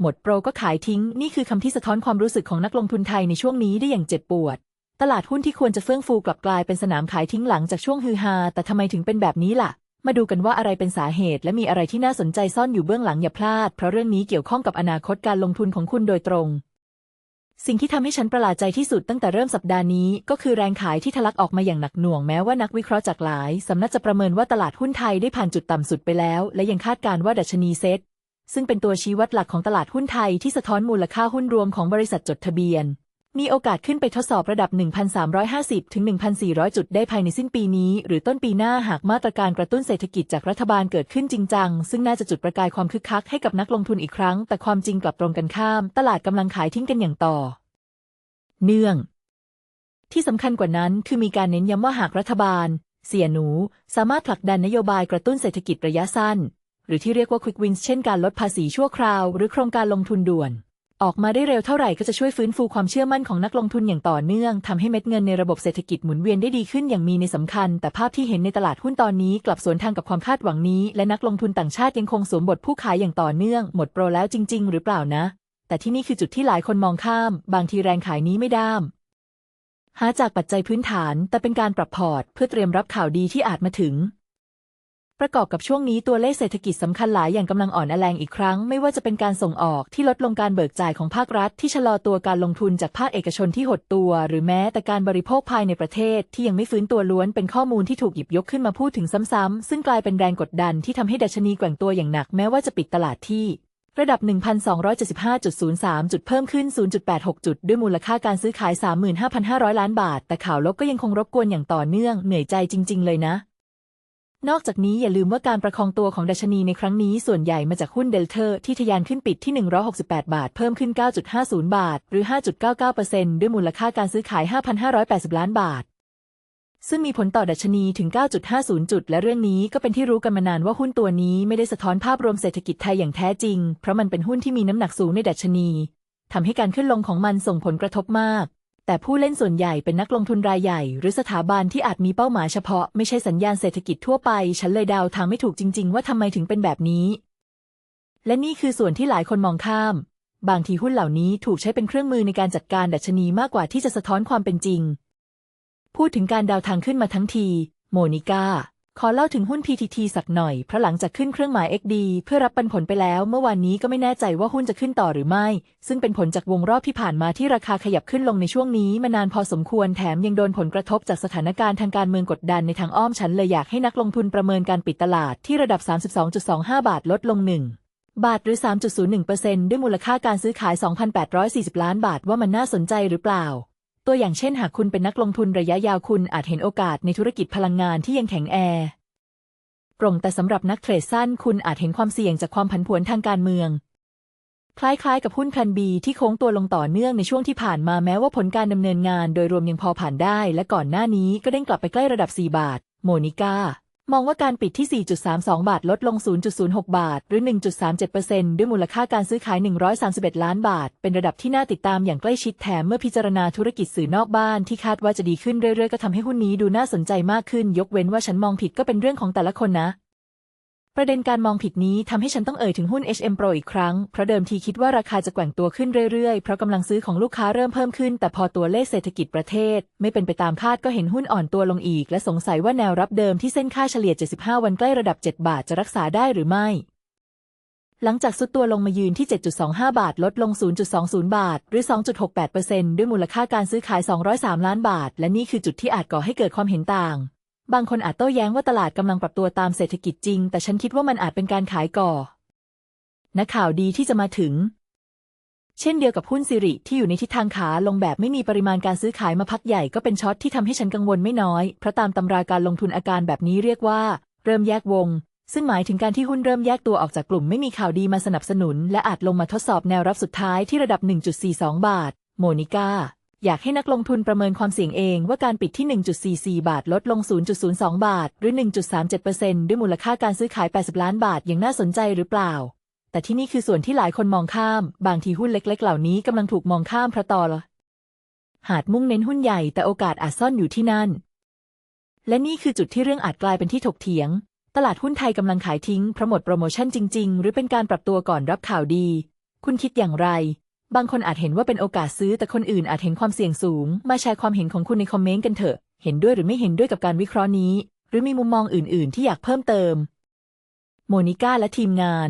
หมดโปรก็ขายทิ้ง นี่คือคำที่สะท้อนความรู้สึกของนักลงทุนไทยในช่วงนี้ได้อย่างเจ็บปวด ตลาดหุ้นที่ควรจะเฟื่องฟูกลับกลายเป็นสนามขายทิ้งหลังจากช่วงฮือฮา แต่ทำไมถึงเป็นแบบนี้ล่ะ มาดูกันว่าอะไรเป็นสาเหตุ และมีอะไรที่น่าสนใจซ่อนอยู่เบื้องหลังอย่าพลาด เพราะเรื่องนี้เกี่ยวข้องกับอนาคตการลงทุนของคุณโดยตรง สิ่งที่ทำให้ฉันประหลาดใจที่สุดตั้งแต่เริ่มสัปดาห์นี้ ก็คือแรงขายที่ทะลักออกมาอย่างหนักหน่วงแม้ว่านักวิเคราะห์จากหลายสำนักจะประเมินว่าตลาดหุ้นไทยได้ผ่านจุดต่ำสุดไปแล้ว และยังคาดการณ์ว่าดัชนีเซ็ต ซึ่งเป็นตัวชี้วัดหลักของตลาดหุ้นไทยที่สะท้อนมูลค่าหุ้นรวมของบริษัทจดทะเบียน มีโอกาสขึ้นไปทดสอบระดับ 1,350 ถึง 1,400 จุดได้ภายในสิ้นปีนี้ หรือต้นปีหน้าหากมาตรการกระตุ้นเศรษฐกิจจากรัฐบาลเกิดขึ้นจริงจัง ซึ่งน่าจะจุดประกายความคึกคักให้กับนักลงทุนอีกครั้ง แต่ความจริงกลับตรงกันข้าม ตลาดกำลังขายทิ้งกันอย่างต่อ เนื่อง ที่สำคัญกว่านั้นคือมีการเน้นย้ำว่าหากรัฐบาล เสียหนู สามารถผลักดันนโยบายกระตุ้นเศรษฐกิจระยะสั้น หรือที่เรียกว่า quick wins เช่นการลดภาษีชั่วคราว หรือโครงการลงทุนด่วน ออกมาได้เร็วเท่าไหร่ก็จะช่วยฟื้นฟูความเชื่อมั่นของนักลงทุนอย่างต่อเนื่องทำให้เม็ดเงินในระบบเศรษฐกิจหมุนเวียนได้ดีขึ้นอย่างมีในสำคัญ แต่ภาพที่เห็นในตลาดหุ้นตอนนี้ กลับสวนทางกับความคาดหวังนี้ และนักลงทุนต่างชาติยังคงสวมบทผู้ขายอย่างต่อเนื่อง หมดโปรแล้วจริง ๆ หรือเปล่านะ แต่ที่นี่คือจุดที่หลายคนมองข้าม บางทีแรงขายนี้ไม่ด้ามหาจากปัจจัยพื้นฐาน แต่เป็นการปรับพอร์ต เพื่อเตรียมรับข่าวดีที่อาจมาถึง ประกอบกับช่วงนี้ตัวเลขเศรษฐกิจสำคัญหลายอย่างกำลังอ่อนแรงอีกครั้ง ไม่ว่าจะเป็นการส่งออกที่ลดลงการเบิกจ่ายของภาครัฐ ที่ชะลอตัวการลงทุนจากภาคเอกชนที่หดตัว หรือแม้แต่การบริโภคภายในประเทศ ที่ยังไม่ฟื้นตัวล้วนเป็นข้อมูลที่ถูกหยิบยกขึ้นมาพูดถึงซ้ำๆซึ่งกลายเป็นแรงกดดันที่ทำให้ดัชนีแกว่งตัวอย่างหนักแม้ว่าจะปิดตลาดที่ระดับ 1,275.03 จุดเพิ่มขึ้น 0.86 จุด ด้วยมูลค่าการซื้อขาย 35,500 ล้านบาท แต่ข่าวลบก็ยังคงรบกวนอย่างต่อเนื่อง เหนื่อยใจจริง ๆ เลยนะ นอกจากนี้อย่าลืมว่าการประคองตัวของดัชนีในครั้งนี้ส่วนใหญ่มาจากหุ้นเดลเทอร์ที่ทะยานขึ้นปิดที่ 168 บาท เพิ่มขึ้น 9.50 บาท หรือ 5.99%ด้วยมูลค่าการซื้อขาย 5,580 ล้านบาท ซึ่งมีผลต่อดัชนีถึง 9.50 จุด และเรื่องนี้ก็เป็นที่รู้กันมานานว่าหุ้นตัวนี้ไม่ได้สะท้อนภาพรวมเศรษฐกิจไทยอย่างแท้จริง เพราะมันเป็นหุ้นที่มีน้ำหนักสูงในดัชนีทำให้การขึ้นลงของมันส่งผลกระทบมาก แต่ผู้เล่นส่วนใหญ่เป็นนักลงทุนรายใหญ่ หรือสถาบันที่อาจมีเป้าหมายเฉพาะไม่ใช่สัญญาณเศรษฐกิจทั่วไป ฉันเลยเดาทางไม่ถูกจริง ๆ ว่าทำไมถึงเป็นแบบนี้ และนี่คือส่วนที่หลายคนมองข้าม บางทีหุ้นเหล่านี้ถูกใช้เป็นเครื่องมือในการจัดการดัชนีมากกว่าที่จะสะท้อนความเป็นจริง พูดถึงการดาวทางขึ้นมาทั้งที โมนิก้า ขอเล่าถึงหุ้น PTT สักหน่อย เพราะหลังจากขึ้นเครื่องหมาย XD เพื่อรับปันผลไปแล้ว เมื่อวานนี้ก็ไม่แน่ใจว่าหุ้นจะขึ้นต่อหรือไม่ ซึ่งเป็นผลจากวงรอบที่ผ่านมาที่ราคาขยับขึ้นลงในช่วงนี้มานานพอสมควร แถมยังโดนผลกระทบจากสถานการณ์ทางการเมืองกดดันในทางอ้อมฉันเลยอยากให้นักลงทุนประเมินการปิดตลาดที่ระดับ 32.25 บาทลดลง1บาทหรือ 3.01%ด้วยมูลค่าการซื้อขาย 2,840 ล้านบาทว่ามันน่าสนใจหรือเปล่า ตัวอย่างเช่นหากคุณเป็นนักลงทุนระยะยาวคุณอาจเห็นโอกาสในธุรกิจพลังงานที่ยังแข็งแอโปร่งแต่สำหรับนักเทรดสั้นคุณอาจเห็นความเสี่ยงจากความผันผวนทางการเมือง คล้ายๆ กับหุ้นคันบีที่โค้งตัวลงต่อเนื่องในช่วงที่ผ่านมาแม้ว่าผลการดำเนินงานโดยรวมยังพอผ่านได้ และก่อนหน้านี้ก็เด้งกลับไปใกล้ระดับ 4 บาท โมนิก้า มองว่าการปิดที่ 4.32 บาทลดลง 0.06 บาท หรือ 1.37%ด้วยมูลค่าการซื้อขาย 131 ล้านบาท เป็นระดับที่น่าติดตามอย่างใกล้ชิดแถมเมื่อพิจารณาธุรกิจสื่อนอกบ้านที่คาดว่าจะดีขึ้นเรื่อยๆ ก็ทำให้หุ้นนี้ดูน่าสนใจมากขึ้น ยกเว้นว่าฉันมองผิดก็เป็นเรื่องของแต่ละคนนะ ประเด็นการมองผิดนี้ทำให้ฉันต้องเอ่ยถึงหุ้น HM Pro อีกครั้ง เพราะเดิมทีคิดว่าราคาจะแกว่งตัวขึ้นเรื่อยๆ เพราะกำลังซื้อของลูกค้าเริ่มเพิ่มขึ้น แต่พอตัวเลขเศรษฐกิจประเทศ ไม่เป็นไปตามคาดก็เห็นหุ้นอ่อนตัวลงอีก และสงสัยว่าแนวรับเดิมที่เส้นค่าเฉลี่ย 75 วันใกล้ระดับ 7 บาทจะรักษาได้หรือไม่หลังจากสุดตัวลงมายืนที่ 7.25 บาท ลดลง 0.20 บาท หรือ 2.68%ด้วยมูลค่าการซื้อขาย 203 ล้านบาท และนี่คือจุดที่อาจก่อให้เกิดความเห็นต่าง บางคนอาจโต้แย้งว่าตลาดกำลังปรับตัวตามเศรษฐกิจจริง แต่ฉันคิดว่ามันอาจเป็นการขายก่อนักข่าวดีที่จะมาถึง เช่นเดียวกับหุ้นสิริที่อยู่ในทิศทางขาลงแบบไม่มีปริมาณการซื้อขายมาพักใหญ่ก็เป็นช็อตที่ทำให้ฉันกังวลไม่น้อย เพราะตามตำราการลงทุนอาการแบบนี้เรียกว่า เริ่มแยกวง ซึ่งหมายถึงการที่หุ้นเริ่มแยกตัวออกจากกลุ่มไม่มีข่าวดีมาสนับสนุน และอาจลงมาทดสอบแนวรับสุดท้ายที่ระดับ 1.42 บาท โมนิก้า อยากให้นักลงทุนประเมินความเสี่ยงเองว่าการปิดที่ 1.44 บาทลดลง 0.02 บาท หรือ 1.37%ด้วยมูลค่าการซื้อขาย 80 ล้านบาทยังน่าสนใจหรือเปล่า แต่ที่นี่คือส่วนที่หลายคนมองข้าม บางทีหุ้นเล็ก ๆ เหล่านี้กำลังถูกมองข้ามเพราะตอลหาดมุ่งเน้นหุ้นใหญ่แต่โอกาสอาจซ่อนอยู่ที่นั่น และนี่คือจุดที่เรื่องอาจกลายเป็นที่ถกเถียง ตลาดหุ้นไทยกำลังขายทิ้งเพราะหมดโปรโมชั่นจริง ๆ หรือเป็นการปรับตัวก่อนรับข่าวดี คุณคิดอย่างไร บางคนอาจเห็นว่าเป็นโอกาสซื้อ แต่คนอื่นอาจเห็นความเสี่ยงสูง มาแชร์ความเห็นของคุณในคอมเมนต์กันเถอะ เห็นด้วยหรือไม่เห็นด้วยกับการวิเคราะห์นี้ หรือมีมุมมองอื่น ๆ ที่อยากเพิ่มเติม โมนิก้าและทีมงาน